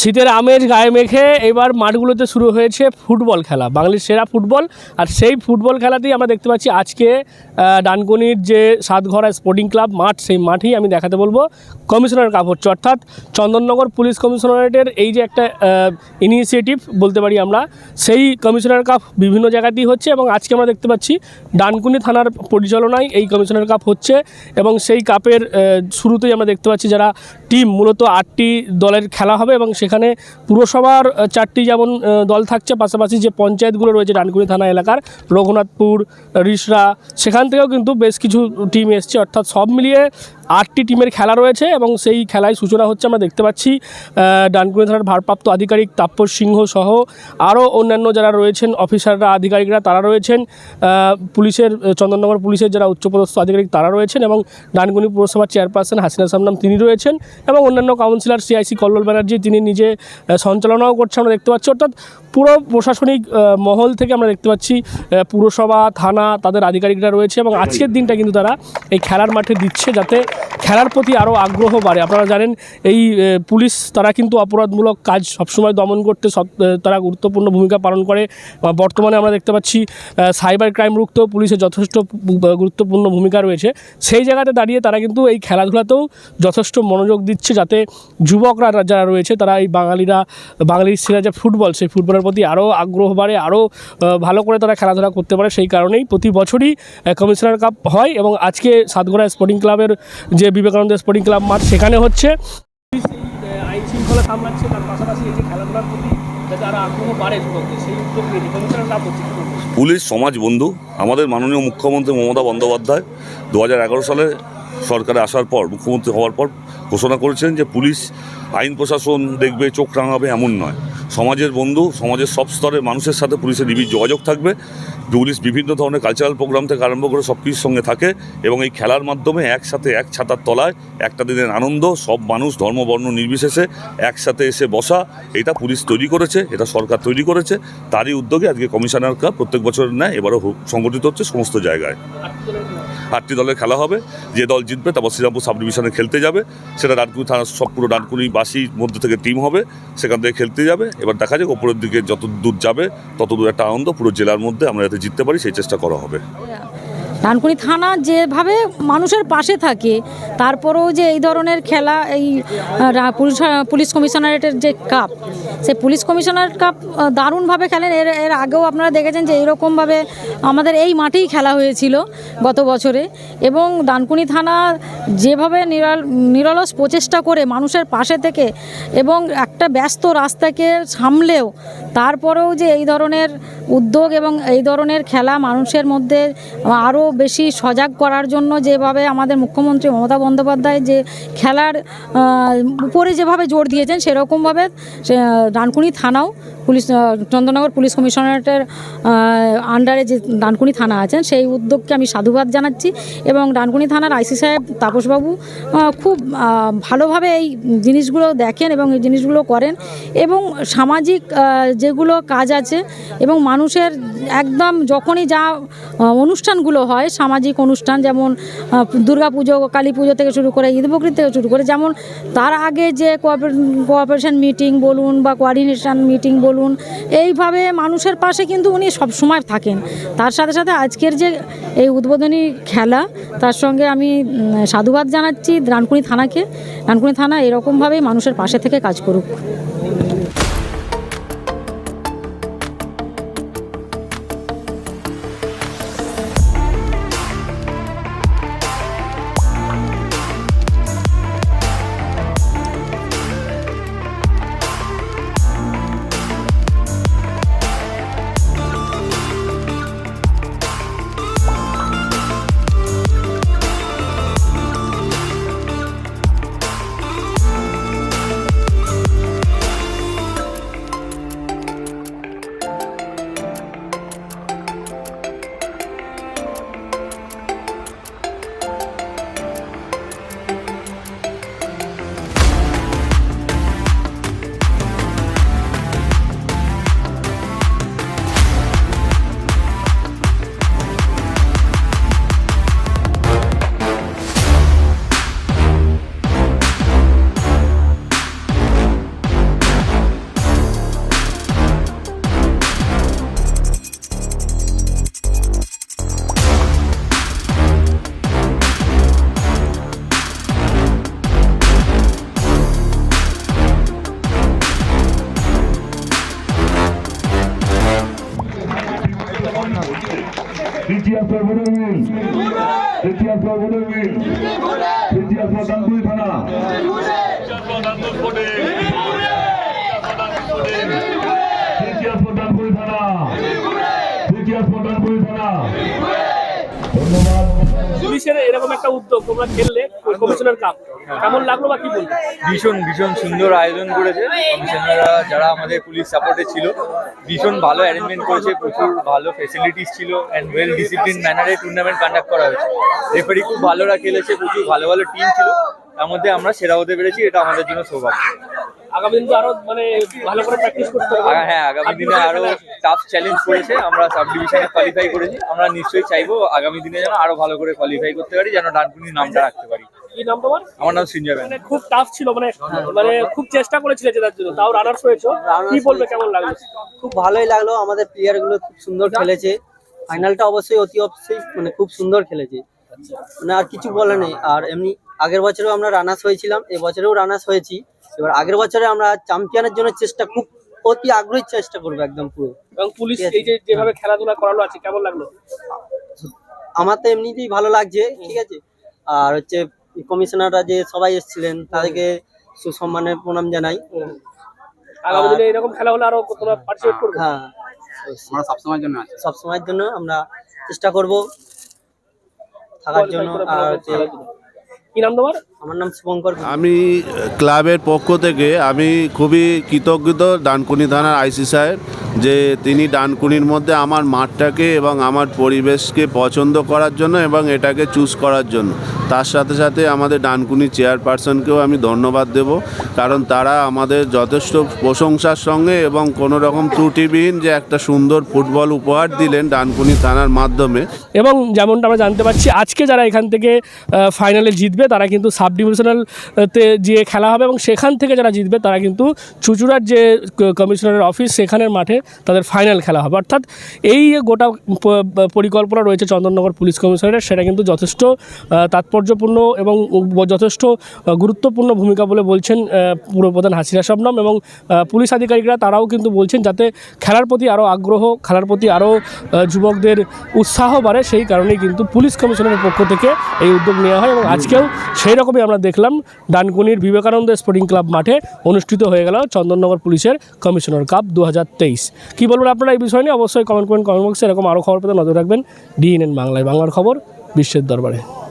শীতের আমেজ গায়ে মেখে এবার মাঠগুলোতে শুরু হয়েছে ফুটবল খেলা, বাঙালির সেরা ফুটবল। আর সেই ফুটবল খেলাতেই আমরা দেখতে পাচ্ছি আজকে ডানকুনির যে সাতঘরা স্পোর্টিং ক্লাব মাঠ, সেই মাঠেই আমি দেখাতে বলব কমিশনার কাপ হচ্ছে অর্থাৎ চন্দননগর পুলিশ কমিশনারেটের এই যে একটা ইনিশিয়েটিভ বলতে পারি আমরা, সেই কমিশনার কাপ বিভিন্ন জায়গাতেই হচ্ছে এবং আজকে আমরা দেখতে পাচ্ছি ডানকুনি থানার পরিচালনায় এই কমিশনার কাপ হচ্ছে এবং সেই কাপের শুরুতেই আমরা দেখতে পাচ্ছি যারা টিম, মূলত আটটি দলের খেলা হবে এবং সেখানে পুরসভার চারটি যেমন দল থাকছে, পাশাপাশি যে পঞ্চায়েতগুলো রয়েছে ডানকুনি থানা এলাকার, রঘুনাথপুর, রিসরা, সেখান থেকেও কিন্তু বেশ কিছু টিম এসছে। অর্থাৎ সব মিলিয়ে আটটি টিমের খেলা রয়েছে এবং সেই খেলায় সূচনা হচ্ছে আমরা দেখতে পাচ্ছি ডানকুনি থানার ভারপ্রাপ্ত আধিকারিক তাপ্পর সিংহ সহ আরও অন্যান্য যারা রয়েছেন, অফিসাররা, আধিকারিকরা তারা রয়েছেন পুলিশের, চন্দননগর পুলিশের যারা উচ্চপদস্থ আধিকারিক তারা রয়েছেন এবং ডানকুনি পুরসভার চেয়ারপারসন হাসিনা সামনাম তিনি রয়েছেন এবং অন্যান্য কাউন্সিলর সিআইসি কল্লোল ব্যানার্জি তিনি নিজে সঞ্চালনাও করছেন আমরা দেখতে পাচ্ছি। অর্থাৎ পুরো প্রশাসনিক মহল থেকে আমরা দেখতে পাচ্ছি পুরসভা, থানা, তাদের আধিকারিকরা রয়েছে এবং আজকের দিনটা কিন্তু তারা এই খেলার মাঠে দিচ্ছে যাতে খেলার প্রতি আরও আগ্রহ বাড়ে। আপনারা জানেন, এই পুলিশ তারা কিন্তু অপরাধমূলক কাজ সবসময় দমন করতে সব তারা গুরুত্বপূর্ণ ভূমিকা পালন করে। বর্তমানে আমরা দেখতে পাচ্ছি সাইবার ক্রাইম রুখতেও পুলিশের যথেষ্ট গুরুত্বপূর্ণ ভূমিকা রয়েছে। সেই জায়গাতে দাঁড়িয়ে তারা কিন্তু এই খেলাধুলাতেও যথেষ্ট মনোযোগ দিচ্ছে যাতে যুবকরা যারা রয়েছে, তারা এই বাঙালিরা, বাঙালির সেরা যে ফুটবল, সেই ফুটবলের প্রতি আরও আগ্রহ বাড়ে আরও ভালো করে তারা খেলাধুলা করতে পারে। সেই কারণেই প্রতি বছরই কমিশনার কাপ হয় এবং আজকে সাতগোড়া স্পোর্টিং ক্লাবের যে বিবেকানন্দ স্পোর্টিং ক্লাব মাঠ সেখানে হচ্ছে। হচ্ছে পুলিশ, সমাজ বন্ধু, আমাদের মাননীয় মুখ্যমন্ত্রী মমতা বন্দ্যোপাধ্যায় দু হাজার এগারো সালে সরকারে আসার পর, মুখ্যমন্ত্রী হওয়ার পর ঘোষণা করেছেন যে পুলিশ, আইন প্রশাসন দেখবে, চোখ রাঙাবে, এমন নয়। সমাজের বন্ধু, সমাজের সব স্তরের মানুষের সাথে পুলিশের নিবিড় যোগাযোগ থাকবে। পুলিশ বিভিন্ন ধরনের কালচারাল প্রোগ্রাম থেকে আরম্ভ করে সব কিছুর সঙ্গে থাকে এবং এই খেলার মাধ্যমে একসাথে এক ছাতার তলায় একটা দিনের আনন্দ, সব মানুষ ধর্ম, বর্ণ নির্বিশেষে একসাথে এসে বসা, এটা পুলিশ তৈরি করেছে, এটা সরকার তৈরি করেছে। তারই উদ্যোগে আজকে কমিশনার কাপ প্রত্যেক বছরের ন্যায় এবারও সংগঠিত হচ্ছে সমস্ত জায়গায়। আটটি দলের খেলা হবে, যে দল জিতবে তারপর শ্রীরামপুর সাব ডিভিশনে খেলতে যাবে। সেটা ডানকুনি থানার সব পুরো ডানকুনি বাসির মধ্যে থেকে টিম হবে, সেখান থেকে খেলতে যাবে। এবার দেখা যাক, ওপরের দিকে যত দূর যাবে, তত দূর একটা আনন্দ পুরো জেলার মধ্যে আমরা যাতে জিততে পারি, সেই চেষ্টা করা হবে। ডানকুনি থানা যেভাবে মানুষের পাশে থাকে, তারপরেও যে এই ধরনের খেলা, এই পুলিশ পুলিশ কমিশনারেটের যে কাপ সেই পুলিশ কমিশনার কাপ দারুণভাবে খেলেন। এর এর আগেও আপনারা দেখেছেন যে এইরকমভাবে আমাদের এই মাঠেই খেলা হয়েছিল গত বছরে এবং ডানকুনি থানা যেভাবে নিরাল, নিরলস প্রচেষ্টা করে মানুষের পাশে থেকে এবং একটা ব্যস্ত রাস্তাকে সামলেও, তারপরেও যে এই ধরনের উদ্যোগ এবং এই ধরনের খেলা মানুষের মধ্যে আরও বেশি সজাগ করার জন্য যেভাবে আমাদের মুখ্যমন্ত্রী মমতা বন্দ্যোপাধ্যায় যে খেলার উপরে যেভাবে জোর দিয়েছেন সেরকমভাবে ডানকুনি থানাও পুলিশ চন্দ্রনগর পুলিশ কমিশনারেটের আন্ডারে যে ডানকুনি থানা আছেন, সেই উদ্যোগকে আমি সাধুবাদ জানাচ্ছি এবং ডানকুনি থানার আইসি সাহেব তাপসবাবু খুব ভালোভাবে এই জিনিসগুলো দেখেন এবং এই জিনিসগুলো করেন এবং সামাজিক যেগুলো কাজ আছে এবং মানুষের একদম যখনই যা অনুষ্ঠানগুলো হয়, সামাজিক অনুষ্ঠান যেমন দুর্গা পুজো কালী পুজো থেকে শুরু করে ঈদ বকরিদ থেকে শুরু করে, যেমন তার আগে যে কোঅপারেশন মিটিং বলুন বা কোঅর্ডিনেশন মিটিং বলুন এইভাবে মানুষের পাশে কিন্তু উনি সব সময় থাকেন। তার সাথে সাথে আজকের যে এই উদ্বোধনী খেলা, তার সঙ্গে আমি সাধুবাদ জানাচ্ছি রানকুনি থানাকে। রানকুনি থানা এরকমভাবেই মানুষের পাশে থেকে কাজ করুক। ইতিহাস ডানকুনি থানা ইতিহাস ডানকুনি থানা ইতিহাস ডানকুনি থানা ধন্যবাদ পুলিশের এরকম একটা উদ্যোগ, তোমরা খেললে কমিশনার কাপ। কেমন লাগল বা কি বলব? ভীষণ ভীষণ সুন্দর আয়োজন করেছে। কমিশনাররা যারা আমাদের পুলিশ সাপোর্টে ছিল, ভীষণ ভালো অ্যারেঞ্জমেন্ট করেছে। প্রচুর ভালো ফেসিলিটিস ছিল অ্যান্ড ওয়েল ডিসিপ্লিন ম্যানারে টুর্নামেন্ট কন্ডাক্ট করা হয়েছে। রেফারি খুব ভালোরা খেলেছে, প্রচুর ভালো ভালো টিম ছিল। তার মধ্যে আমরা সেরা হতে পেরেছি, এটা আমাদের জন্য সৌভাগ্য। আগামী দিন তো আরও মানে ভালো করে প্র্যাকটিস করতে হবে। হ্যাঁ আগামী দিনে আরও টাফ চ্যালেঞ্জ করেছে আমরা সাব ডিভিশনে কোয়ালিফাই করেছি আমরা নিশ্চয়ই চাইব আগামী দিনে যেন আরও ভালো করে কোয়ালিফাই করতে পারি যেন নামটা রাখতে পারি। কি নাম তোমার? আমার নাম সঞ্জয় মানে খুব টাফ ছিল মানে মানে খুব চেষ্টা করেছিলে জেতার জন্য তাও রানার্স হয়েছো। কি বলবে কেমন লাগল? খুব ভালোই লাগল আমাদের প্লেয়ারগুলো খুব সুন্দর খেলেছে। ফাইনালটা অবশ্যই অতি অবশ্যই মানে খুব সুন্দর খেলেছে। মানে আর কিছু বলা নেই আর এমনি আগের বছরেও আমরা রানার্স হয়েছিলাম এবছরেও রানার্স হয়েছি। এবার আগের বছরে আমরা চ্যাম্পিয়নের জন্য চেষ্টা খুব অতি আগ্রহী চেষ্টা করব একদম পুরো। এবং পুলিশ এই যে যেভাবে খেলাধুলা করালো আছে কেমন লাগল? আমার তো এমনিতেই ভালো লাগছে ঠিক আছে। আর হচ্ছে কমিশনাররা যে সবাই এসেছিলেন তাদেরকে সুসম্মানের প্রণাম জানাই। আগামী দিনে এরকম খেলা হলে আরও তোমরা পার্টিসিপেট করবে। হ্যাঁ। আমরা সবসময়ের জন্য আছি। সব সময়ের জন্য আমরা চেষ্টা করব থাকার জন্য। আর হচ্ছে কি নাম তোমার? আমার নাম শুভঙ্কর আমি ক্লাবের পক্ষ থেকে আমি খুবই কৃতজ্ঞ ডানকুনি থানার আইসি সাহেব যে তিনি ডানকুনির মধ্যে আমার মাঠটাকে এবং আমার পরিবেশকে পছন্দ করার জন্য এবং এটাকে চুজ করার জন্য। তার সাথে সাথে আমাদের ডানকুনি চেয়ারপারসনকেও আমি ধন্যবাদ দেব কারণ তারা আমাদের যথেষ্ট প্রশংসার সঙ্গে এবং কোনো রকম ত্রুটিবিহীন যে একটা সুন্দর ফুটবল উপহার দিলেন ডানকুনি থানার মাধ্যমে। এবং যেমনটা আমরা জানতে পারছি আজকে যারা এখান থেকে ফাইনালে জিতবে তারা কিন্তু সাব ডিভিশনাল তে যে খেলা হবে এবং সেখান থেকে যারা জিতবে তারা কিন্তু চুচুড়ার যে কমিশনারের অফিস সেখানের মাঠে তাদের ফাইনাল খেলা হবে। অর্থাৎ এই গোটা পরিকল্পনা রয়েছে চন্দননগর পুলিশ কমিশনারের সেটা কিন্তু যথেষ্ট তাৎপর্যপূর্ণ এবং যথেষ্ট গুরুত্বপূর্ণ ভূমিকা বলে বলছেন আহ, পুরপ্রধান হাসিরা শবনম এবং পুলিশ আধিকারিকরা তারাও কিন্তু বলছেন যাতে খেলার প্রতি আরও আগ্রহ খেলার প্রতি আরও যুবকদের উৎসাহ বাড়ে সেই কারণেই কিন্তু পুলিশ কমিশনের পক্ষ থেকে এই উদ্যোগ নেওয়া হয় এবং আজকেও সেই রকমই আমরা দেখলাম ডানকুনির বিবেকানন্দ স্পোর্টিং ক্লাব মাঠে অনুষ্ঠিত হয়ে গেল চন্দননগর পুলিশের কমিশনার কাপ দু হাজার তেইশ। কী বলবেন আপনারা এই বিষয় নিয়ে? অবশ্যই কমেন্ট করেন কমেন্ট বক্সে এরকম আরও খবর পেতে নজর রাখবেন। ডিএনএন বাংলায় বাংলার খবর, বিশ্বের দরবারে।